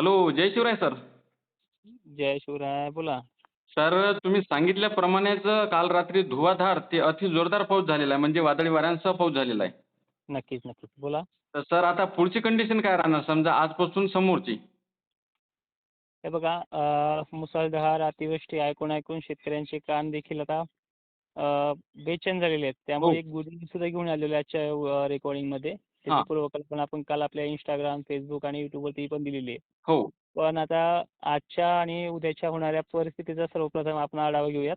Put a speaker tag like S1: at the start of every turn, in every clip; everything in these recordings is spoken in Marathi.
S1: हॅलो जय शिवराय सर.
S2: जय शिवराय बोला.
S1: सर तुम्ही सांगितल्याप्रमाणेच काल रात्री धुवाधार ते अति जोरदार पाऊस झालेला आहे म्हणजे वादळी वाऱ्यांसह पाऊस झालेला आहे.
S2: नक्कीच नक्कीच. बोला.
S1: तर सर आता पुढची कंडिशन काय राहणार? समजा आजपासून समोरची.
S2: हे बघा अ, मुसळधार अतिवृष्टी ऐकून ऐकून शेतकऱ्यांचे कान देखील आता अ, बेचैन झालेले आहेत. त्यामुळे
S1: हो.
S2: एक गुढी सुद्धा घेऊन आलेलो आहे आजच्या रेकॉर्डिंगमध्ये त्याची. पूर्वकल्पना आपण काल आपल्या इंस्टाग्राम फेसबुक आणि युट्यूबवरती पण दिलेली आहे.
S1: हो.
S2: पण आता आजच्या आणि उद्याच्या होणाऱ्या परिस्थितीचा सर्वप्रथम आपण आढावा घेऊयात.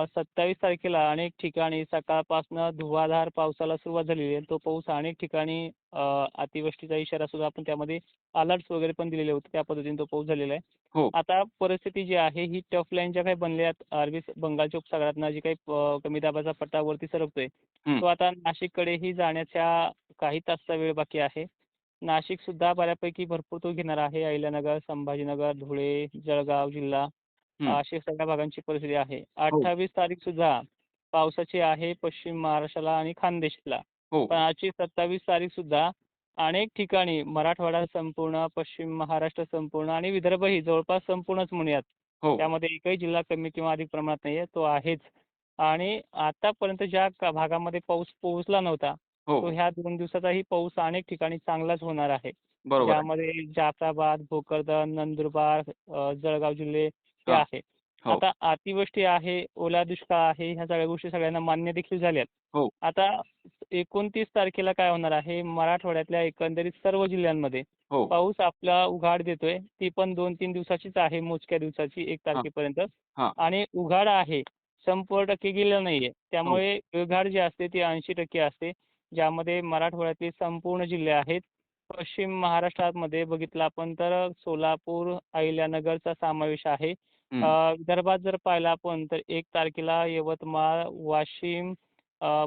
S2: सत्तावीस तारखेला अनेक ठिकाणी सकाळपासनं धुवाधार पावसाला सुरुवात झालेली आहे. तो पाऊस अनेक ठिकाणी अ, अतिवृष्टीचा इशारा सुद्धा आपण त्यामध्ये अलर्ट्स वगैरे पण दिलेले होते. त्या पद्धतीने तो पाऊस झालेला आहे.
S1: हो.
S2: आता परिस्थिती जी आहे ही टफ लाईन ज्या काही बनल्या आहेत अरबी स- बंगालच्या उपसागरातनं जी काही अ, कमी दाबाचा पट्टा वरती सरकतोय. तो आता नाशिककडेही जाण्याच्या काही तासाचा वेळ बाकी आहे. नाशिक सुद्धा बऱ्यापैकी भरपूर तो घेणार आहे. अहिल्यानगर संभाजीनगर धुळे जळगाव जिल्हा
S1: हं.
S2: अशी सगळ्या भागांची परिस्थिती आहे. अठ्ठावीस तारीख सुद्धा पावसाची आहे पश्चिम महाराष्ट्राला आणि खानदेशला.
S1: हो.
S2: पण आजची सत्तावीस तारीख सुद्धा अनेक ठिकाणी मराठवाडा संपूर्ण पश्चिम महाराष्ट्र संपूर्ण आणि विदर्भही जवळपास संपूर्णच म्हणूयात.
S1: हो.
S2: त्यामध्ये एकही जिल्हा कमी किंवा अधिक प्रमाणात नाही आहे तो आहेच. आणि आतापर्यंत ज्या भागामध्ये पाऊस पोहोचला नव्हता
S1: हो
S2: ह्या दोन दिवसाचाही पाऊस अनेक ठिकाणी चांगलाच होणार आहे.
S1: बरोबर आहे.
S2: ज्यामध्ये जाफराबाद भोकरदन नंदुरबार अ, जळगाव जिल्हे हे
S1: हा.
S2: आहे
S1: हो.
S2: आता अतिवृष्टी आहे ओला दुष्काळ आहे ह्या सगळ्या गोष्टी सगळ्यांना मान्य देखील झाल्यात.
S1: हो.
S2: आता एकोणतीस तारखेला काय होणार आहे? मराठवाड्यातल्या एकंदरीत सर्व जिल्ह्यांमध्ये
S1: हो.
S2: पाऊस आपला उघाड देतोय. ती पण दोन तीन दिवसाचीच आहे मोजक्या दिवसाची एक तारखेपर्यंत.
S1: हा.
S2: आणि उघाड आहे संपूर्ण टक्के गेलेलं नाहीये. त्यामुळे उघाड जी असते ती ऐंशी टक्के असते. ज्यामध्ये मराठवाड्यातले संपूर्ण जिल्हे आहेत. पश्चिम महाराष्ट्रामध्ये बघितलं आपण तर सोलापूर अहिल्यानगरचा समावेश आहे. विदर्भात जर पाहिलं आपण तर एक तारखेला यवतमाळ वाशिम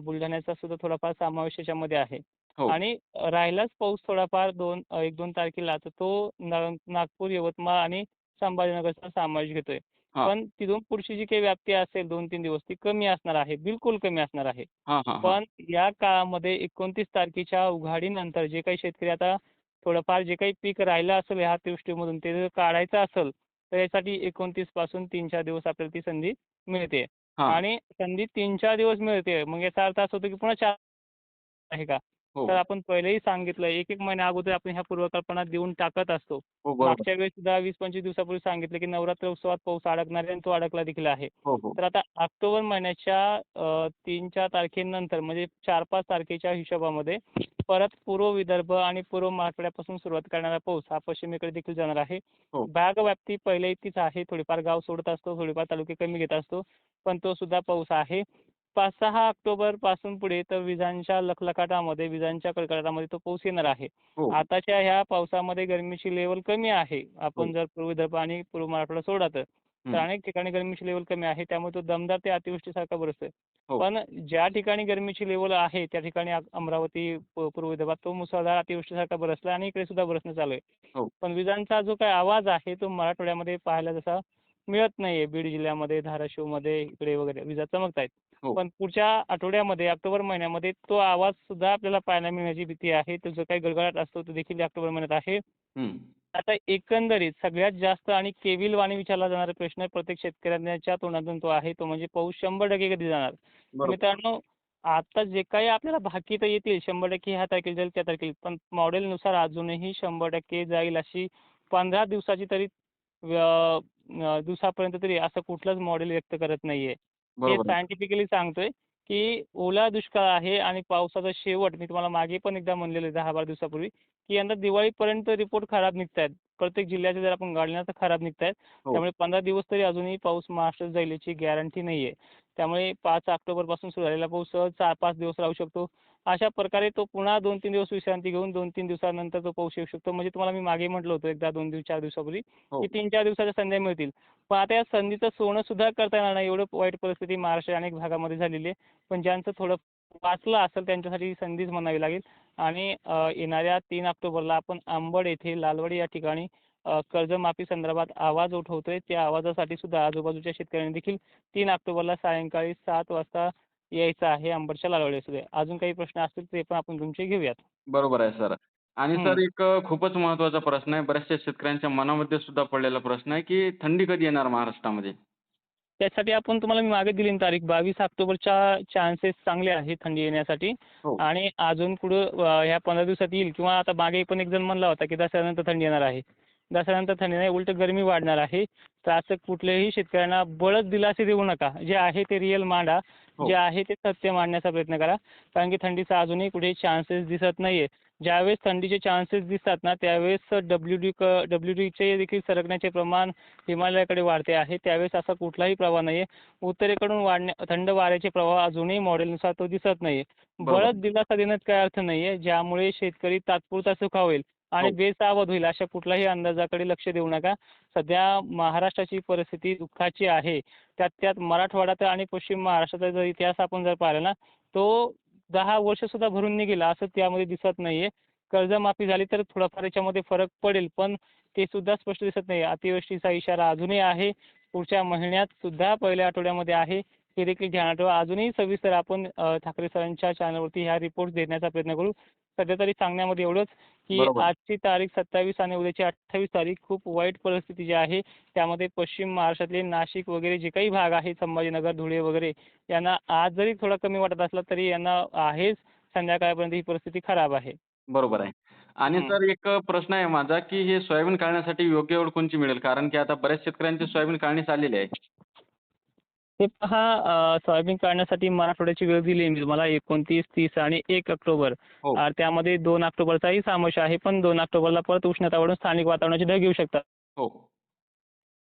S2: बुलढाण्याचा सुद्धा थोडाफार समावेश याच्यामध्ये आहे.
S1: हो.
S2: आणि राहिलाच पाऊस थोडाफार दोन एक दोन तारखेला तर तो नागपूर यवतमाळ आणि संभाजीनगरचा समावेश घेतोय. पण तिथून पुढची जी काही व्याप्ती असेल दोन तीन दिवस ती कमी असणार आहे बिलकुल कमी असणार आहे. पण या काळामध्ये एकोणतीस तारखेच्या उघाडीनंतर जे काही शेतकरी आता थोडंफार जे काही पीक राहिलं असेल ह्या अतिवृष्टीमधून ते जर काढायचं असेल तर यासाठी एकोणतीसपासून तीन चार दिवस आपल्याला ती संधी मिळते. आणि संधी तीन चार दिवस मिळते. मग याचा अर्थ असा होतो की पुन्हा चार आहे का?
S1: हो.
S2: तर आपण पहिलेही सांगितलं एक एक महिन्या अगोदर आपण ह्या पूर्वकल्पना देऊन टाकत असतो.
S1: हो बरोबर.
S2: मागच्या वेळेस सुद्धा वीस पंचवीस दिवसापूर्वी सांगितलं की नवरात्र उत्सवात पाऊस अडकणार आहे आणि तो अडकला देखील आहे.
S1: हो हो.
S2: तर आता ऑक्टोबर महिन्याच्या अ, तीन चार तारखेनंतर म्हणजे चार पाच तारखेच्या हिशोबामध्ये परत पूर्व विदर्भ आणि पूर्व मराठवाड्यापासून सुरुवात करणारा पाऊस हा पश्चिमेकडे देखील जाणार आहे.
S1: हो.
S2: भाग व्याप्ती पहिले इतकीच आहे थोडीफार गाव सोडत असतो थोडीफार तालुके कमी घेत असतो पण तो सुद्धा पाऊस आहे. पाच सहा ऑक्टोबरपासून पुढे तर विजांच्या लखलखाटामध्ये विजांच्या कडकडाटामध्ये तो पाऊस येणार आहे
S1: हो
S2: आताच्या ह्या पावसामध्ये गरमीची लेवल कमी आहे आपण
S1: हो.
S2: जर पूर्व विदर्भ आणि पूर्व मराठवाडा सोडा तर
S1: हं.
S2: तर अनेक ठिकाणी गरमीची लेवल कमी आहे त्यामुळे तो दमदार ते अतिवृष्टीसारखा बरसतोय
S1: हो.
S2: पण ज्या ठिकाणी गरमीची लेवल आहे त्या ठिकाणी अ- अमरावती प- पूर्व विदर्भात तो मुसळधार अतिवृष्टीसारखा बरसला आणि इकडे सुद्धा बरसणं चालू आहे
S1: हो.
S2: पण विजांचा जो काही आवाज आहे तो मराठवाड्यामध्ये पाहायला जसा मिळत नाहीये बीड जिल्ह्यामध्ये धाराशिवमध्ये इकडे वगैरे विजा चमकत आहेत
S1: हो.
S2: पण पुढच्या आठवड्यामध्ये ऑक्टोबर महिन्यामध्ये तो आवाज सुद्धा आपल्याला पाहायला मिळण्याची भीती आहे. तो जो काही गडगडाट असतो तो देखील ऑक्टोबर महिन्यात आहे. आता एकंदरीत सगळ्यात जास्त आणि केविलवाणी विचारला जाणारा प्रश्न प्रत्येक शेतकऱ्यांच्या तोंडातून तो आहे. तो म्हणजे पाऊस शंभर टक्के कधी जाणार?
S1: बरोबर.
S2: मित्रांनो आता जे काही आपल्याला बाकी तर येतील शंभर टक्के ह्या तारखेला जाईल त्या तारखेला पण मॉडेलनुसार अजूनही शंभर टक्के जाईल अशी पंधरा दिवसाची तरी व्य- दिवसापर्यंत तरी असं कुठलंच मॉडेल व्यक्त करत नाहीये हे. सायंटिफिकली सांगतोय की ओला दुष्काळ आहे आणि पावसाचा शेवट मी तुम्हाला मागे पण एकदा म्हणलेलं आहे दहा बारा दिवसापूर्वी की यंदा दिवाळीपर्यंत रिपोर्ट खराब निघतायत प्रत्येक जिल्ह्याचे जर आपण गाडल्या तर खराब निघतायत
S1: हो.
S2: त्यामुळे पंधरा दिवस तरी अजूनही पाऊस महाराष्ट्रात जाईल याची गॅरंटी नाही आहे त्यामुळे पाच ऑक्टोबरपासून सुरू झालेला पाऊस सहज चार पाच दिवस राहू शकतो. अशा प्रकारे तो पुन्हा दोन तीन दिवस विश्रांती घेऊन दोन तीन दिवसानंतर तो पाऊस येऊ शकतो. म्हणजे तुम्हाला मी मागे म्हटलं होतं एकदा दोन दिवस चार दिवसापूर्वी
S1: हो.
S2: की तीन चार दिवसाच्या संध्या मिळतील. पण आता या संधीचं सोनं सुद्धा करता येणार नाही. एवढं वाईट परिस्थिती महाराष्ट्र अनेक भागामध्ये झालेली आहे. पण ज्यांचं थोडं वाचलं असेल त्यांच्यासाठी संधीच म्हणावी लागेल. आणि येणाऱ्या तीन ऑक्टोबरला आपण आंबड येथे लालवाडी या ठिकाणी कर्जमाफी संदर्भात आवाज उठवतोय त्या आवाजासाठी सुद्धा आजूबाजूच्या शेतकऱ्यांनी देखील तीन ऑक्टोबरला सायंकाळी सात वाजता यायचं आहे असू दे अजून काही प्रश्न असतील ते पण आपण तुमचे घेऊयात
S1: बरोबर आहे सर आणि. सर एक खूपच महत्त्वाचा प्रश्न आहे. बऱ्याचशा शेतकऱ्यांच्या मनामध्ये सुद्धा पडलेला प्रश्न आहे, की थंडी कधी येणार महाराष्ट्रामध्ये?
S2: त्यासाठी आपण तुम्हाला मी मागे दिली तारीख 22 ऑक्टोबरच्या चान्सेस चांगले आहेत थंडी येण्यासाठी
S1: हो.
S2: आणि अजून पुढं ह्या 15 दिवसात येईल किंवा आता मागे पण एक जण म्हणला होता, की दसऱ्यानंतर थंडी येणार आहे. दसऱ्यानंतर थंडी नाही उलट गरमी वाढणार आहे. तर असं कुठल्याही शेतकऱ्यांना बळच दिलासे देऊ नका. जे आहे ते रिअल मांडा.
S1: हो.
S2: जे आहे ते सत्य मांडण्याचा प्रयत्न करा. कारण की थंडीचा अजूनही कुठेही चान्सेस दिसत नाहीये. ज्यावेळेस थंडीचे चान्सेस दिसतात ना त्यावेळेस डब्ल्यू-डी क डब्ल्यू-डीचे देखील सरकण्याचे प्रमाण हिमालयाकडे वाढते आहे. त्यावेळेस असा कुठलाही प्रवाह नाहीये. उत्तरेकडून वाढण्या थंड वाऱ्याचे प्रवाह अजूनही मॉडेलनुसार तो दिसत नाहीये.
S1: बरोबर.
S2: बळच दिलासा देण्यात काही अर्थ नाहीये. ज्यामुळे शेतकरी तात्पुरता सुखावेल आणि
S1: हो.
S2: बेसावध होईल अशा कुठल्याही अंदाजाकडे लक्ष देऊ नका. सध्या महाराष्ट्राची परिस्थिती दुःखाची आहे. त्यात त्यात मराठवाडा आणि पश्चिम महाराष्ट्राचा जर इतिहास आपण जर पाहिला ना तो 10 वर्ष सुद्धा भरून निघेल असं त्यामध्ये दिसत नाहीये. कर्जमाफी झाली तर थोडाफार याच्यामध्ये फरक पडेल. पण ते सुद्धा स्पष्ट दिसत नाही. अतिवृष्टीचा इशारा अजूनही आहे. पुढच्या महिन्यात सुद्धा पहिल्या आठवड्यामध्ये आहे. हे देखील ध्यानात ठेवा. अजूनही सविस्तर आपण ठाकरे सरांच्या चॅनलवरती ह्या रिपोर्ट्स देण्याचा प्रयत्न करू. सध्या तरी सांगण्यामध्ये एवढंच, की. आजची तारीख 27 आणि उद्याची 28 तारीख खूप वाईट परिस्थिती जी आहे त्यामध्ये पश्चिम महाराष्ट्रातले नाशिक वगैरे जे काही भाग आहेत संभाजीनगर, धुळे वगैरे यांना आज जरी थोडा कमी वाटत असला तरी यांना आहेच संध्याकाळपर्यंत ही परिस्थिती खराब आहे.
S1: बरोबर आहे. आणि. सर एक प्रश्न आहे माझा, की हे सोयाबीन काढण्यासाठी योग्य वेळ कोणची मिळेल? कारण की आता बऱ्याच शेतकऱ्यांची सोयाबीन काढणीस आलेली आहे.
S2: हे पहा सोयाबीन काढण्यासाठी मराठवाड्याची वेळ दिली आहे मी तुम्हाला 29, 30 आणि 1 ऑक्टोबर.
S1: हो.
S2: त्यामध्ये 2 ऑक्टोबरचाही समावेश आहे. पण 2 ऑक्टोबरला परत उष्णता वाढून स्थानिक वातावरणाचे ढग येऊ शकतात.
S1: हो.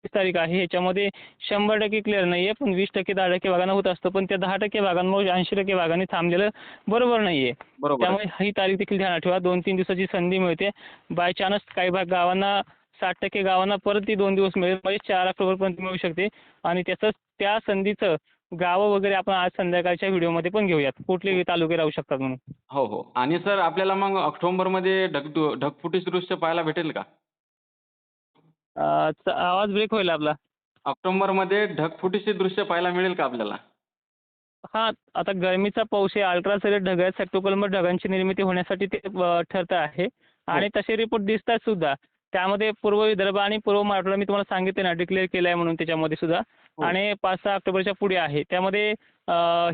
S2: 30 तारीख आहे ह्याच्यामध्ये 100% क्लिअर नाहीये. पण 20% 10% भागांना होत असतं. पण त्या 10% भागांमुळे 80% भागांनी थांबलेलं बरोबर नाहीये.
S1: बरोबर आहे.
S2: त्यामुळे ही तारीख देखील ध्यानात ठेवा. 2-3 दिवसाची संधी मिळते. बाय चान्स काही भाग गावांना 60% गावांना परत ती 2 दिवस मिळेल. म्हणजे 4 ऑक्टोबरपर्यंत मिळू शकते आणि त्याचंच त्या संधीचं गावं वगैरे आपण आज संध्याकाळच्या व्हिडिओमध्ये पण घेऊयात. कुठले तालुके राहू शकतात म्हणून.
S1: हो, हो. आणि सर आपल्याला मग ऑक्टोबरमध्ये ढगदु ढगफुटी दृश्य पाहायला भेटेल का?
S2: आवाज ब्रेक होईल आपला.
S1: ऑक्टोबरमध्ये ढगफुटीचे दृश्य पाहायला मिळेल का आपल्याला?
S2: हां, आता गरमीचा पाऊस आहे. अल्ट्रासायलेट ढग आहेत. सायक्लोपल्मर ढगांची निर्मिती होण्यासाठी ते ठरतं आहे आणि तसे रिपोर्ट दिसतात सुद्धा. त्यामध्ये पूर्व विदर्भ आणि पूर्व मराठवाडा मी तुम्हाला सांगितले ना डिक्लेअर केलं आहे म्हणून त्याच्यामध्ये सुद्धा
S1: हो.
S2: आणि 5-6 ऑक्टोबरच्या पुढे आहे. त्यामध्ये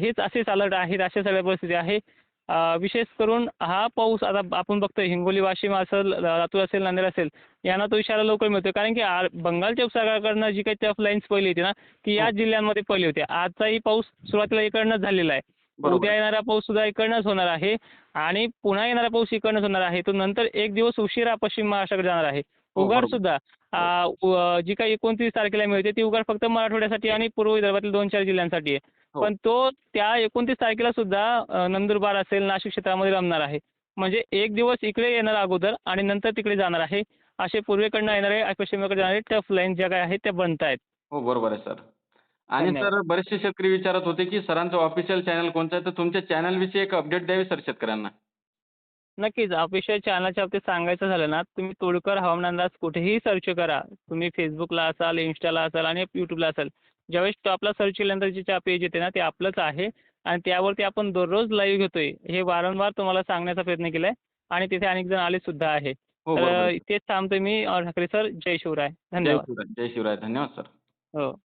S2: हेच असेच अलर्ट आहेत. अशा सगळ्या परिस्थिती आहे. विशेष करून हा पाऊस आता आपण बघतोय हिंगोली, वाशिम असेल, लातूर असेल, नांदेड असेल यांना तो इशारा लवकर मिळतोय. कारण की बंगालच्या उपसागराकडनं जी काही टफ लाईन्स पहिली होती ना ती याच
S1: हो.
S2: जिल्ह्यांमध्ये पहिली होती. आजचाही पाऊस सुरुवातीला इकडनंच झालेला आहे. उद्या. येणारा पाऊस सुद्धा इकडनंच होणार आहे आणि पुन्हा येणारा पाऊस इकडनंच होणार आहे. तो नंतर एक दिवस उशिरा पश्चिम महाराष्ट्राकडे जाणार आहे.
S1: हो,
S2: उघाड. सुद्धा जी काही 29 तारखेला मिळते ती उघाड फक्त मराठवाड्यासाठी आणि पूर्व विदर्भातील 2-4 जिल्ह्यांसाठी आहे.
S1: हो.
S2: पण तो त्या 29 तारखेला सुद्धा नंदुरबार असेल, नाशिक क्षेत्रामध्ये रमणार आहे. म्हणजे एक दिवस इकडे येणार अगोदर आणि नंतर तिकडे जाणार आहे. असे पूर्वेकडनं येणारे पश्चिमेकडे जाणारे टफ लाईन्स ज्या काही आहेत त्या बनतायत.
S1: हो, बरोबर आहे सर. आणि. सर बरेचसे शेतकरी विचारत होते, की सरांचं ऑफिशियल चॅनल कोणतं आहे? तर तुमच्या चॅनलविषयी एक अपडेट द्यावी सर शेतकऱ्यांना.
S2: नक्कीच. ऑफिशियल चॅनलच्या बाबतीत सांगायचं झालं ना तुम्ही तोडकर हवामान अंदाज कुठेही सर्च करा. तुम्ही Facebookला असाल, Instaला असाल आणि YouTubeला असाल. ज्यावेळेस टॉपला सर्च केल्यानंतर जे पेज येते ना ते आपलंच आहे आणि त्यावरती आपण दररोज लाईव्ह घेतोय. हे वारंवार तुम्हाला सांगण्याचा प्रयत्न केलाय आणि तिथे अनेक जण आले सुद्धा आहे.
S1: हो,
S2: तर. तेच थांबतोय मी ठाकरे सर. जय शिवराय. धन्यवाद.
S1: जय शिवराय. धन्यवाद सर.
S2: हो.